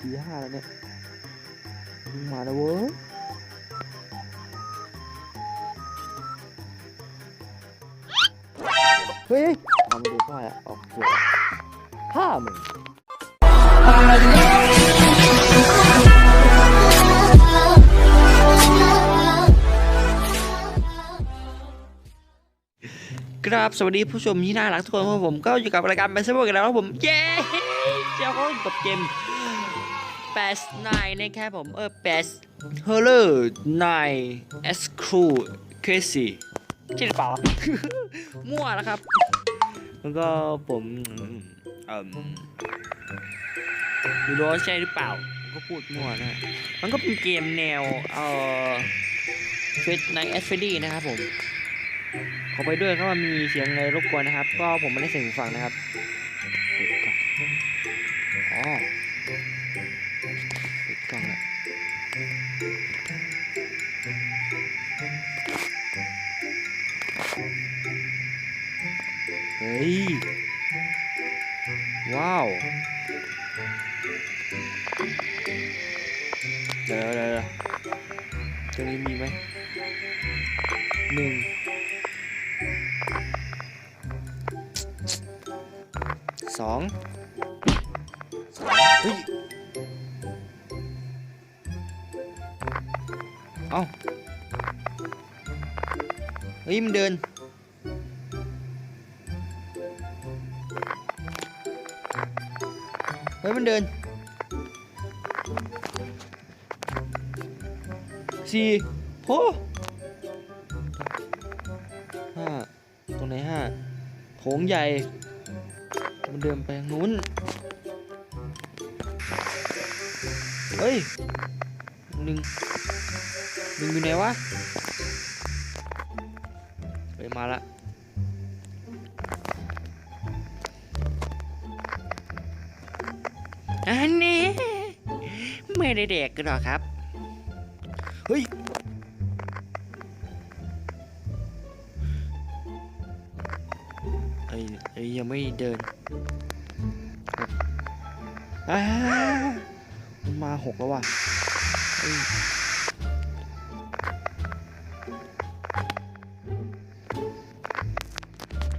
ตีห้าแล้วเนี่ยมึงมาแล้วเว้ยเฮ้ยทำดูพ่อยอะออกเสือห้าหมื่นครับสวัสดีผู้ชมที่น่ารักทุกคนครับผมก็อยู่กับรายการแมสเซอร์กันแล้วครับผม เย้เจ้าก็อยู่กับเกม s 9นะครับผมเออ p a s h o r r o r 9 S Crew Crazy ใช่หรือเปล่า มั่วแล้วครับ แล้วก็ผมเอ่มไม่รู้ว่าใช่หรือเปล่าผมก็พูดมั่วนะ มันก็เป็นเกมแนว เอ่อเฟสไนท์แอสเฟดี้นะครับผม ขอไปด้วยครับว่ามีเสียงอะไรรบกวนนะครับ ก็ผมไม่ได้ใส่หูฟังนะครับปิดก่อนอ๋ ว้าว เดี๋ยวเดี๋ยวเดี๋ยวนี้มีไหมหนึ่งสองเฮ้ยเอ้าเฮ้ยมันเดิน มันเดินสี่โหห้าตรงไหนห้าโถงใหญ่ มันเดินไปทางนู้น เฮ้ยหนึ่งหนึ่งอยู่ไหนวะเฮ้ยมาละ อันนี้ไม่ได้เด็กกันหรอกครับ เฮ้ยไอ้ไอ้ยังไม่เดินอ่ามันมาหกแล้วว่ะเอ้ย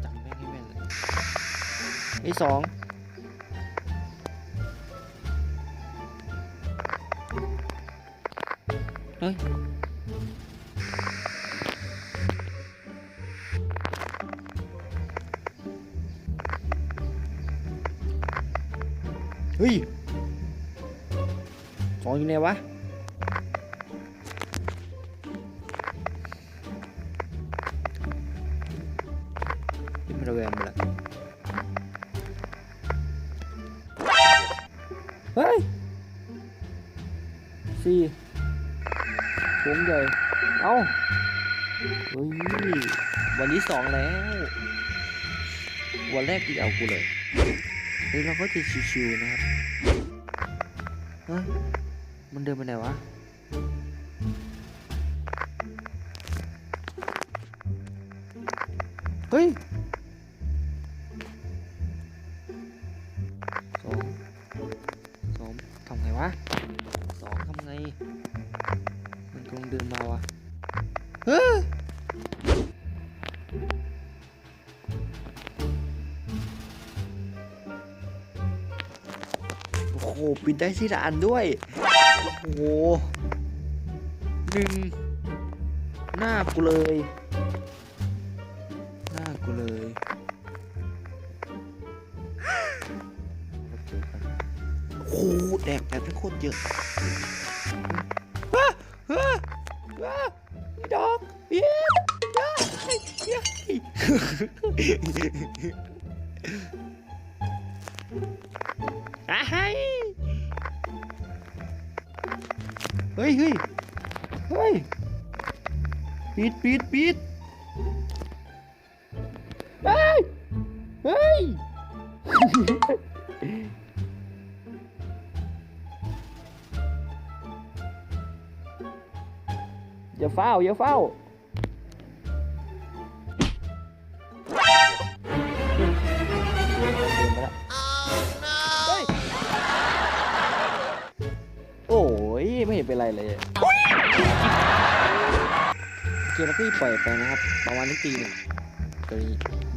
จำแม่งให้แม่นเลยไอ้สอง เฮ้ยเฮ้ยส องอยู่ไหนวะที่มันระแวงไปละเฮ้ยสี่วงใหญ่ เอ้า เฮ้ย วันนี้สองแล้ว วันแรกที่เอากูเลยเฮ้ยเราก็จะชิวๆนะครับ เฮ้ย มันเดินไปไหนวะเฮ้ย ปิดได้ที่ละอันด้วย โอ้โหหนึ่งหน้ากูเลย หน้ากูเลยโอ้โหแดกแบบทั้งโคตรเยอะว้าว้าดอกเย้เย้เย้อะให้ ฮ้ยเฮ้ยเฮ้ยปิดปิดปิดเฮ้ยเฮ้ยอย่าเฝ้าอย่าเฝ้า ไม่เห็นเป็นไรเลยโอเคแล้วก็ปล่อยไปนะครับ ประมาณนี้ตีหนึ่งตอนนี้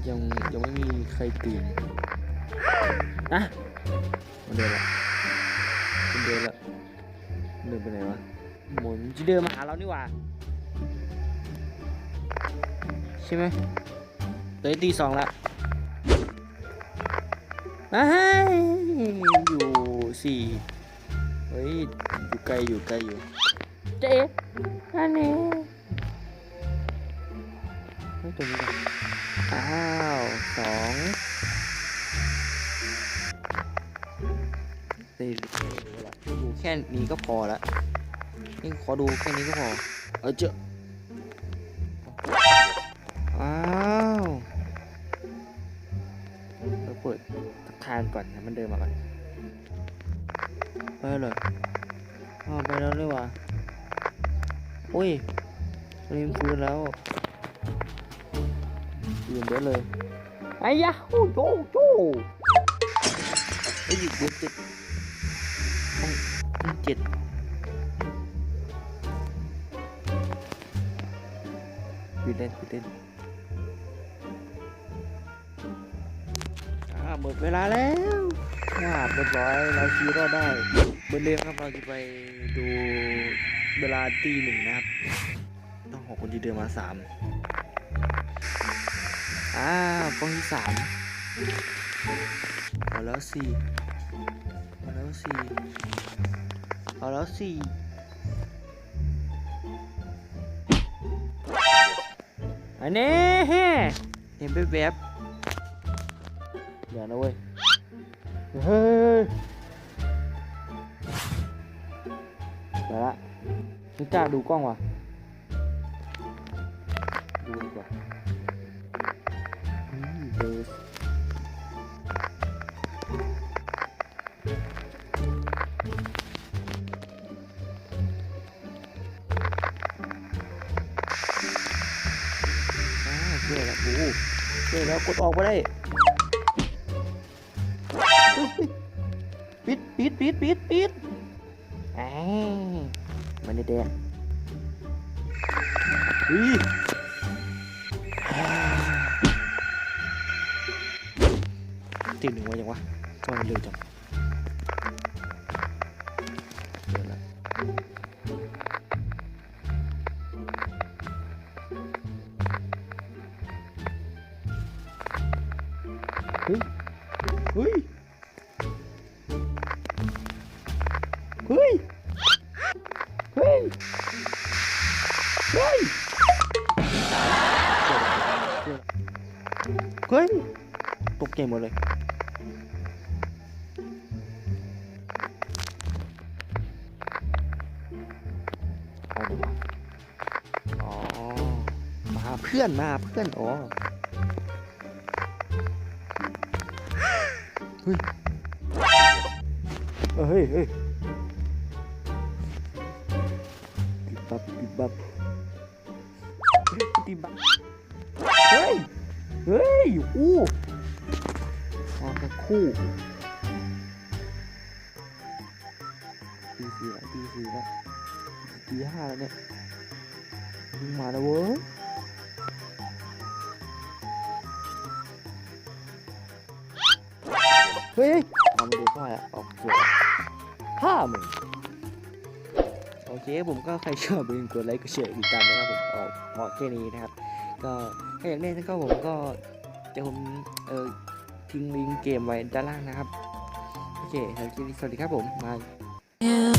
ยังยังไม่มีใครตื่นนะมันเดินละมันเดินละมันเดินไปไหนวะหมุนจะเดินมาหาเรานี่หว่าใช่ไหมตอนนี้ตีสองละอ้ายอยู่สี่เฮ้ย อยู่ไกลอยู่ไกลอยู่เจ๊อันนี้เฮ้ยตัวนี้ก่อนอ้าวสองตีดูแค่นี้ก็พอละนี่ขอดูแค่นี้ก็พอ เออเจออ้าวเราเปิดทักทานก่อนให้มันเดินมาก่อนไปเลย อ๋อไปแล้วเลยว่ะโอ้ยรีมฟื้นแล้วยืนเดี๋ยวเลยไอ้ยะโอ้โจโจไอ้ยหยุดเดือดเจ็ดห้องห้องเจ็ดปิดเล่นปิดเล่นอ่าหมดเวลาแล้วว่าบเรียบร้อยเราชีรอดได้เห มือนเดิมครับเราจะไปดูเวลาตีหนึ่งนะครับ ต้องหกคนที่เดินมาสามอ่ากล้องที่สามเอาแล้วสี่เอาแล้วสี่เอาแล้วสี่อันนี้เห็นไปแวบๆอย่านะเว้ยเฮ้ย ไปละไม่กล้าดูกล้องว่ะ ดูดีกว่าเบสอ่าเชื่อแล้วโอ้เคแล้วกดออกมาได้ปิดปิดปิดปิดปิด อ่ามันเด้แดงเฮ้ยอ่าติดหนึ่งว่ายังวะทำไมมันเร็วจัง ฮ้ยตกใจหมดเลยเอาดีกว่าอ๋อ มาเพื่อนมาหาเพื่อน อ๋อ เฮ้ย เฮ้ยเฮ้ยปิดบับปิดบับปิดบับเฮ้ย เฮ้ย อู้มาเป็นคู่ตีสี่แล้วตีสี่แล้วตีห้าแล้วเนี่ยมึงมาแล้วเว้ยเฮ้ยทำดูพ่อออกสวยห้าหมื่นโอเคผมก็ใครชอบอย่าลืมกดไลค์กดแชร์ติดตามนะครับผมออกเหมาะแค่นี้นะครับ ก็ ถ้าอยากเล่นก็ผมก็จะผมเออทิ้งลิงก์เกมไว้ด้านล่างนะครับ โอเคสวัสดีครับผมมา Yeah.